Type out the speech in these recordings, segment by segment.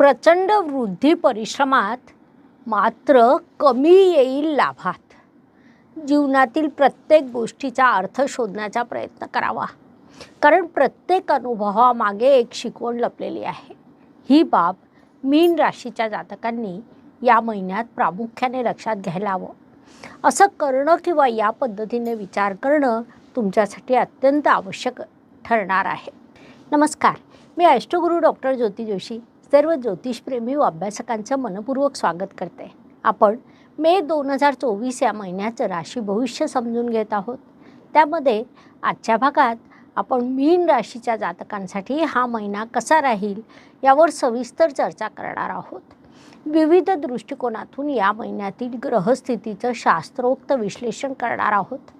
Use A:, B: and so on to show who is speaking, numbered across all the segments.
A: प्रचंड वृद्धी परिश्रमात मात्र कमी येईल लाभात. जीवनातील प्रत्येक गोष्टीचा अर्थ शोधण्याचा प्रयत्न करावा. कारण प्रत्येक अनुभवामागे एक शिकवण लपलेली आहे. ही बाब मीन राशीच्या जातकांनी या महिन्यात प्रामुख्याने लक्षात घ्यायला हवं. असं करणं किंवा या पद्धतीने विचार करणं तुमच्यासाठी अत्यंत आवश्यक ठरणार आहे. नमस्कार. मी अष्टगुरू डॉक्टर ज्योती जोशी. सर्व ज्योतिषप्रेमी व अभ्यासकांचं मनपूर्वक स्वागत करते. आपण मे दोन हजार चोवीस या महिन्याचं राशी भविष्य समजून घेत आहोत. त्यामध्ये आजच्या भागात आपण मीन राशीच्या जातकांसाठी हा महिना कसा राहील यावर सविस्तर चर्चा करणार आहोत. विविध दृष्टिकोनातून या महिन्यातील ग्रहस्थितीचं शास्त्रोक्त विश्लेषण करणार आहोत.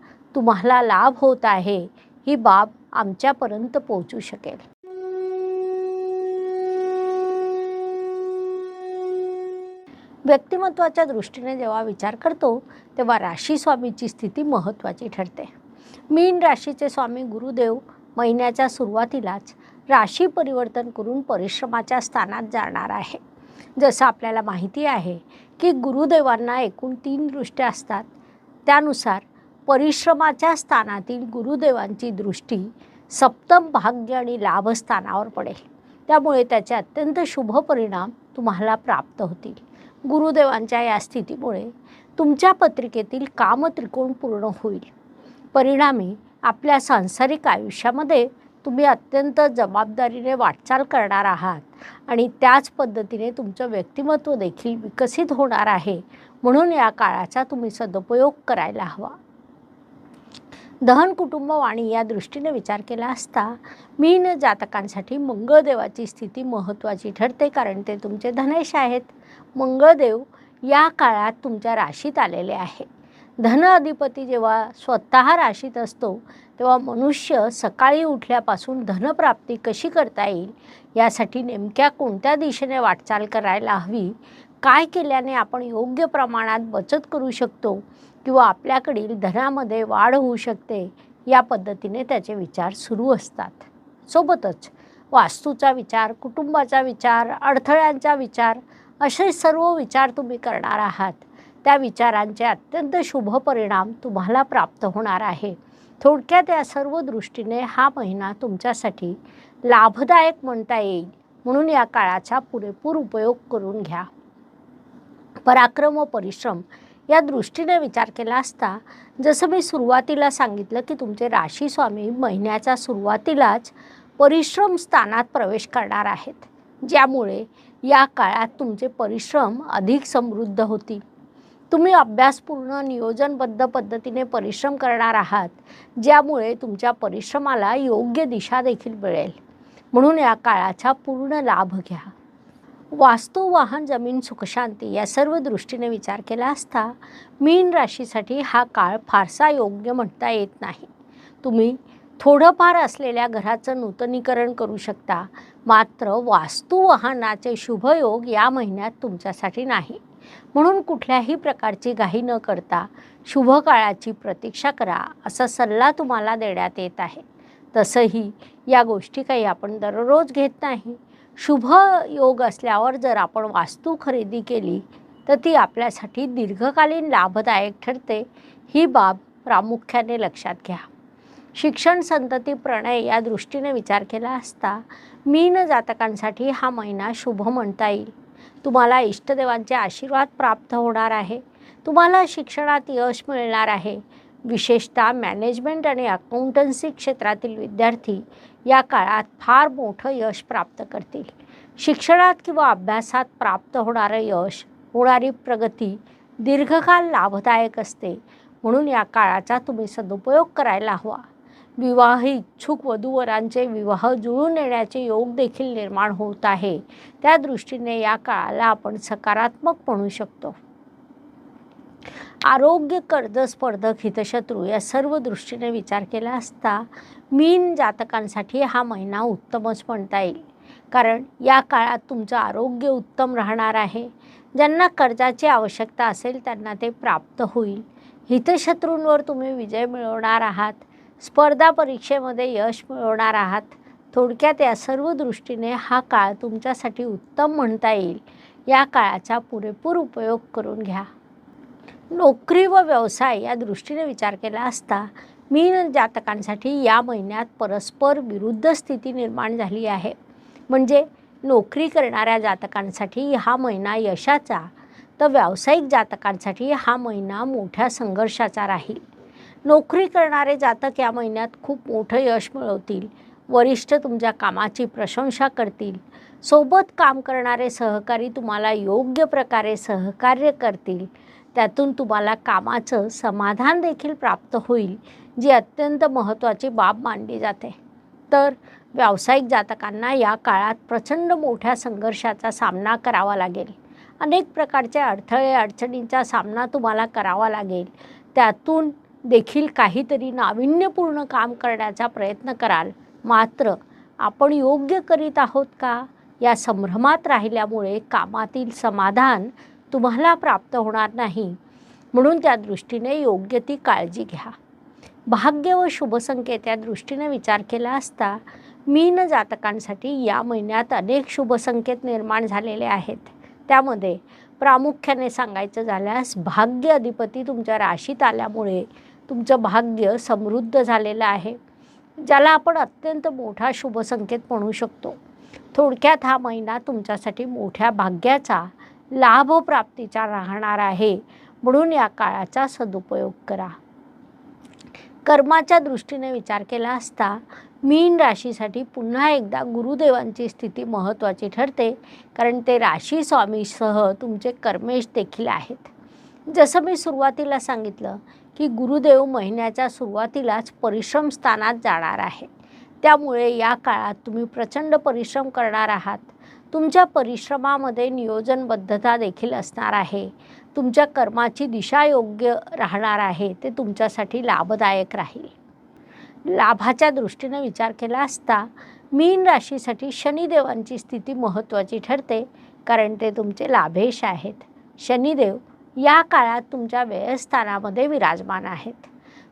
A: तुम्हाला लाभ होत आहे ही बाब आमच्यापर्यंत पोहोचू शकेल. व्यक्तिमत्वाच्या दृष्टीने जेव्हा विचार करतो तेव्हा राशी स्वामीची स्थिती महत्त्वाची ठरते. मीन राशीचे स्वामी गुरुदेव महिन्याच्या सुरुवातीलाच राशी परिवर्तन करून परिश्रमाच्या स्थानात जाणार आहे. जसं आपल्याला माहिती आहे की गुरुदेवांना एकूण तीन दृष्ट्या असतात. त्यानुसार परिश्रमाच्या स्थानातील गुरुदेवांची दृष्टी सप्तम भाग्य आणि लाभस्थानावर पडेल. त्यामुळे त्याचे अत्यंत शुभ परिणाम तुम्हाला प्राप्त होतील. गुरुदेवांच्या या स्थितीमुळे तुमच्या पत्रिकेतील कामत्रिकोण पूर्ण होईल. परिणामी आपल्या सांसारिक आयुष्यामध्ये तुम्ही अत्यंत जबाबदारीने वाटचाल करणार आहात आणि त्याच पद्धतीने तुमचं व्यक्तिमत्व देखील विकसित होणार आहे. म्हणून या काळाचा तुम्ही सदुपयोग करायला हवा. दहन कुटुंब वाणी या दृष्टीने विचार केला असता मीन जातकांसाठी मंगळदेवाची स्थिती महत्त्वाची ठरते कारण ते तुमचे धनेश आहेत. मंगळदेव या काळात तुमच्या राशीत आलेले आहे. धन अधिपती जेव्हा स्वतः राशीत असतो तेव्हा मनुष्य सकाळी उठल्यापासून धनप्राप्ती कशी करता येईल यासाठी नेमक्या कोणत्या दिशेने वाटचाल करायला हवी काय केल्याने आपण योग्य प्रमाणात बचत करू शकतो किंवा आपल्याकडील धनामध्ये वाढ होऊ शकते या पद्धतीने त्याचे विचार सुरू असतात. सोबतच वास्तूचा विचार कुटुंबाचा विचार अडथळ्यांचा विचार असे सर्व विचार तुम्ही करणार आहात. त्या विचारांचे अत्यंत शुभ परिणाम तुम्हाला प्राप्त होणार आहे. थोडक्यात या सर्व दृष्टीने हा महिना तुमच्यासाठी लाभदायक म्हणता येईल. म्हणून या काळाचा पुरेपूर उपयोग करून घ्या. पराक्रम व परिश्रम या दृष्टीने विचार केला असता जसं मी सुरुवातीला सांगितलं की तुमचे राशी स्वामी महिन्याच्या सुरुवातीलाच परिश्रम स्थानात प्रवेश करणार आहेत. ज्यामुळे या काळात तुमचे परिश्रम अधिक समृद्ध होतील. तुम्ही अभ्यासपूर्ण नियोजनबद्ध पद्धतीने परिश्रम करणार आहात ज्यामुळे तुमच्या परिश्रमाला योग्य दिशा देखील मिळेल. म्हणून या काळाचा पूर्ण लाभ घ्या. वास्तू वाहन जमीन सुखशांती या सर्व दृष्टीने विचार केला असता मीन राशीसाठी हा काळ फारसा योग्य म्हणता येत नाही. तुम्ही थोडंफार असलेल्या घराचं नूतनीकरण करू शकता मात्र वास्तू वाहनाचे शुभयोग या महिन्यात तुमच्यासाठी नाही. म्हणून कुठल्याही प्रकारची घाई न करता शुभ काळाची प्रतीक्षा करा असा सल्ला तुम्हाला देण्यात येत आहे. तसंही या गोष्टी काही आपण दररोज घेत नाही. शुभ योग असल्यावर जर आपण वास्तू खरेदी केली तर ती आपल्यासाठी दीर्घकालीन लाभदायक ठरते. ही बाब प्रामुख्याने लक्षात घ्या. शिक्षण संतती प्रणय या दृष्टीने विचार केला असता मीन जातकांसाठी हा महिना शुभ म्हणता येईल. तुम्हाला इष्टदेवांचे आशीर्वाद प्राप्त होणार आहे. तुम्हाला शिक्षणात यश मिळणार आहे. विशेषतः मॅनेजमेंट आणि अकाउंटन्सी क्षेत्रातील विद्यार्थी या काळात फार मोठं यश प्राप्त करतील. शिक्षणात किंवा अभ्यासात प्राप्त होणारं यश होणारी प्रगती दीर्घकाल लाभदायक असते. म्हणून या काळाचा तुम्ही सदुपयोग करायला हवा. विवाह इच्छुक वधूवरांचे विवाह जुळून येण्याचे योग देखील निर्माण होत आहे. त्या दृष्टीने या काळाला आपण सकारात्मक म्हणू शकतो. आरोग्य कर्ज स्पर्धक हितशत्रू या सर्व दृष्टीने विचार केला असता मीन जातकांसाठी हा महिना उत्तमच म्हणता येईल. कारण या काळात तुमचं आरोग्य उत्तम राहणार आहे. ज्यांना कर्जाची आवश्यकता असेल त्यांना ते प्राप्त होईल. हितशत्रूंवर तुम्ही विजय मिळवणार आहात. स्पर्धा परीक्षेमध्ये यश मिळवणार आहात. थोडक्यात या सर्व दृष्टीने हा काळ तुमच्यासाठी उत्तम म्हणता येईल. या काळाचा पुरेपूर उपयोग करून घ्या. नोकरी व व्यवसाय या दृष्टीने विचार केला असता मीन जातकांसाठी या महिन्यात परस्पर विरुद्ध स्थिती निर्माण झाली आहे. म्हणजे नोकरी करणाऱ्या जातकांसाठी हा महिना यशाचा तर व्यावसायिक जातकांसाठी हा महिना मोठ्या संघर्षाचा राहील. नोकरी करणारे जातक या महिन्यात खूप मोठं यश मिळवतील वरिष्ठ तुमच्या कामाची प्रशंसा करतील सोबत काम करणारे सहकारी तुम्हाला योग्य प्रकारे सहकार्य करतील त्यातून तुम्हाला कामाचं समाधान देखील प्राप्त होईल जी अत्यंत महत्त्वाची बाब मानली जाते. तर व्यावसायिक जातकांना या काळात प्रचंड मोठ्या संघर्षाचा सामना करावा लागेल. अनेक प्रकारचे अडथळे अडचणींचा सामना तुम्हाला करावा लागेल. त्यातून देखील काहीतरी नाविन्यपूर्ण काम करण्याचा प्रयत्न कराल. मात्र आपण योग्य करीत आहोत का? या संभ्रमात राहिल्यामुळे कामातील समाधान तुम्हाला प्राप्त होणार नाही. म्हणून त्या दृष्टीने योग्य ती काळजी घ्या. भाग्य व शुभसंकेत या दृष्टीने विचार केला असता मीन जातकांसाठी या महिन्यात अनेक शुभसंकेत निर्माण झालेले आहेत. त्यामध्ये प्रामुख्याने सांगायचं झाल्यास भाग्य अधिपती तुमच्या राशीत आल्यामुळे तुमचं भाग्य समृद्ध झालेलं आहे ज्याला आपण अत्यंत मोठा शुभसंकेत म्हणू शकतो. थोडक्यात हा महिना तुमच्यासाठी मोठ्या भाग्याचा लाभप्राप्तीचा राहणार आहे. म्हणून या काळाचा सदुपयोग करा. कर्माच्या दृष्टीने विचार केला असता मीन राशीसाठी पुन्हा एकदा गुरुदेवांची स्थिती महत्त्वाची ठरते कारण ते राशी स्वामीसह तुमचे कर्मेश देखील आहेत. जसं मी सुरुवातीला सांगितलं की गुरुदेव महिन्याच्या सुरुवातीलाच परिश्रम स्थानात जाणार आहे. त्यामुळे या काळात तुम्ही प्रचंड परिश्रम करणार आहात. तुमच्या परिश्रमामध्ये नियोजनबद्धता देखील असणार आहे. तुमच्या कर्माची दिशा योग्य राहणार आहे. ते तुमच्यासाठी लाभदायक राहील. लाभाच्या दृष्टीने विचार केला असता मीन राशीसाठी शनिदेवांची स्थिती महत्त्वाची ठरते कारण ते तुमचे लाभेश आहेत. शनिदेव या काळात तुमच्या व्ययस्थानामध्ये विराजमान आहेत.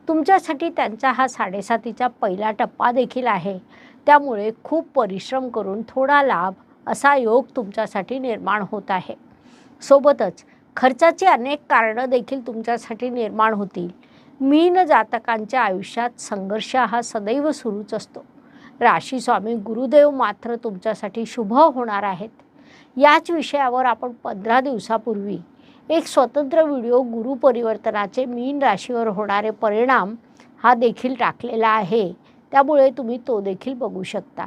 A: तुमच्यासाठी त्यांचा हा साडेसातीचा पहिला टप्पा देखील आहे. त्यामुळे खूप परिश्रम करून थोडा लाभ असा योग तुमच्यासाठी निर्माण होत आहे. सोबतच खर्चाची अनेक कारणं देखील तुमच्यासाठी निर्माण होतील. मीन जातकांच्या आयुष्यात संघर्ष हा सदैव सुरूच असतो. राशी स्वामी गुरुदेव मात्र तुमच्यासाठी शुभ होणार आहेत. याच विषयावर आपण पंधरा दिवसापूर्वी एक स्वतंत्र व्हिडिओ गुरुपरिवर्तनाचे मीन राशीवर होणारे परिणाम हा देखील टाकलेला आहे. त्यामुळे तुम्ही तो देखील बघू शकता.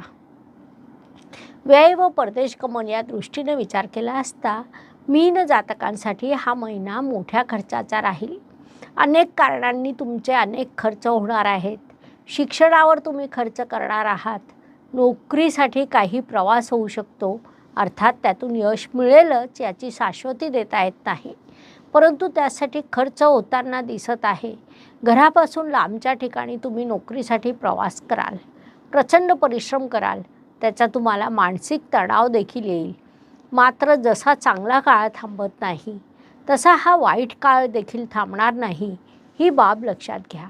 A: व्यय व परदेश गमन या दृष्टीने विचार केला असता मीन जातकांसाठी हा महिना मोठ्या खर्चाचा राहील. अनेक कारणांनी तुमचे अनेक खर्च होणार आहेत. शिक्षणावर तुम्ही खर्च करणार आहात. नोकरीसाठी काही प्रवास होऊ शकतो. अर्थात त्यातून यश मिळेलच याची शाश्वती देता येत नाही. परंतु त्यासाठी खर्च होताना दिसत आहे. घरापासून लांबच्या ठिकाणी तुम्ही नोकरीसाठी प्रवास कराल. प्रचंड परिश्रम कराल. त्याचा तुम्हाला मानसिक तणाव देखील येईल. मात्र जसा चांगला काळ थांबत नाही तसा हा वाईट काळ देखील थांबणार नाही ही बाब लक्षात घ्या.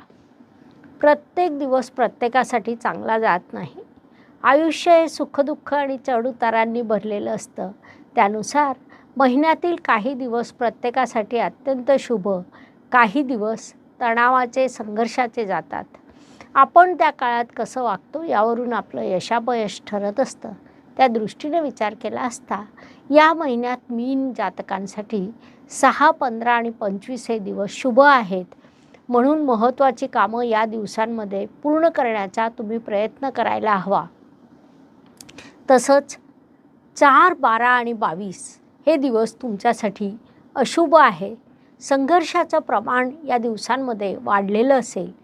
A: प्रत्येक दिवस प्रत्येकासाठी चांगला जात नाही. आयुष्य हे सुखदुःख आणि चढउतारांनी भरलेलं असतं. त्यानुसार महिन्यातील काही दिवस प्रत्येकासाठी अत्यंत शुभ काही दिवस तणावाचे संघर्षाचे जातात. आपण त्या काळात कसं वागतो यावरून आपलं यशापयश ठरत असतं. त्या दृष्टीने विचार केला असता या महिन्यात मीन जातकांसाठी सहा पंधरा आणि पंचवीस हे दिवस शुभ आहेत. म्हणून महत्त्वाची कामं या दिवसांमध्ये पूर्ण करण्याचा तुम्ही प्रयत्न करायला हवा. तसंच चार बारा आणि बावीस हे दिवस तुमच्यासाठी अशुभ आहे. संघर्षाचं प्रमाण या दिवसांमध्ये वाढलेलं असेल.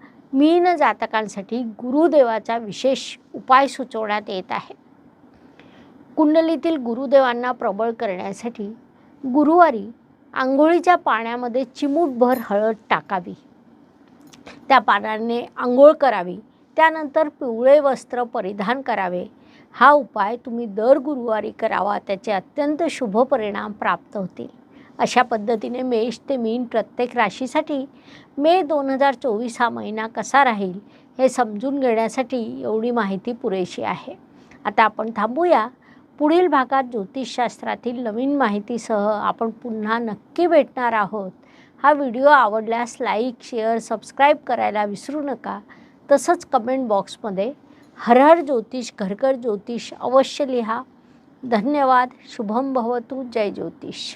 A: मीन जातकांसाठी गुरुदेवाचा विशेष उपाय सुचवण्यात येत आहे. कुंडलीतील गुरुदेवांना प्रबळ करण्यासाठी गुरुवारी आंघोळीच्या पाण्यामध्ये चिमूटभर हळद टाकावी. त्या पाण्याने आंघोळ करावी. त्यानंतर पिवळे वस्त्र परिधान करावे. हा उपाय तुम्ही दर गुरुवारी करावा. त्याचे अत्यंत शुभ परिणाम प्राप्त होतील. अशा पद्धतीने मेष ते मीन प्रत्येक राशीसाठी मे दोन हजार चोवीस हा महिना कसा राहील हे समजून घेण्यासाठी एवढी माहिती पुरेशी आहे. आता आपण थांबूया. पुढील भागात ज्योतिषशास्त्रातील नवीन माहितीसह आपण पुन्हा नक्की भेटणार आहोत. हा व्हिडिओ आवडल्यास लाईक शेअर सबस्क्राईब करायला विसरू नका. तसंच कमेंट बॉक्समध्ये हर हर ज्योतिष घरघर ज्योतिष अवश्य लिहा. धन्यवाद. शुभम भवतु. जय ज्योतिष.